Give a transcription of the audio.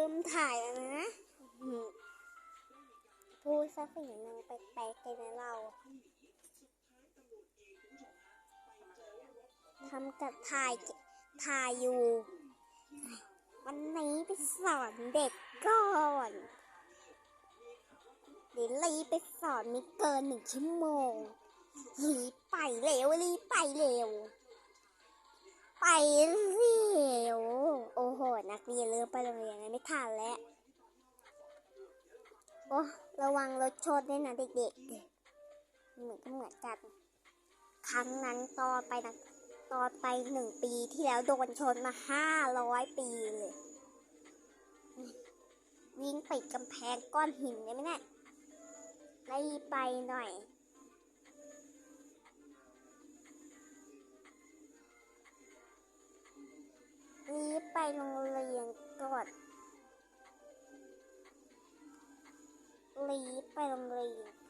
ืมถ่ายแล้วนะพูดซะเสียงหนึ่งแปลกๆเลยนะเราทำกับถ่ายถ่ายอยู่ วันนี้ไปสอนเด็กก่อนเดี๋ยวรีไปสอนไม่เกินหนึ่งชั่วโมงรีไปเร็วรีไปเร็ว ไปเร นักเรียนเริ่มไปโรงเรียนแล้วไม่ทันแล้ว โอ้ระวังรถชนด้วยนะเด็กๆ เหมือนก็เหมือนกัน ครั้งนั้นตอนไปนะตอนไปหนึ่งปีที่แล้วโดนชนมาห้าร้อยปีเลย วิ่งไปกำแพงก้อนหินได้ไหมเนี่ยรีบไปหน่อยรีบไปโรง ก่อนรีบไปโรงเรียน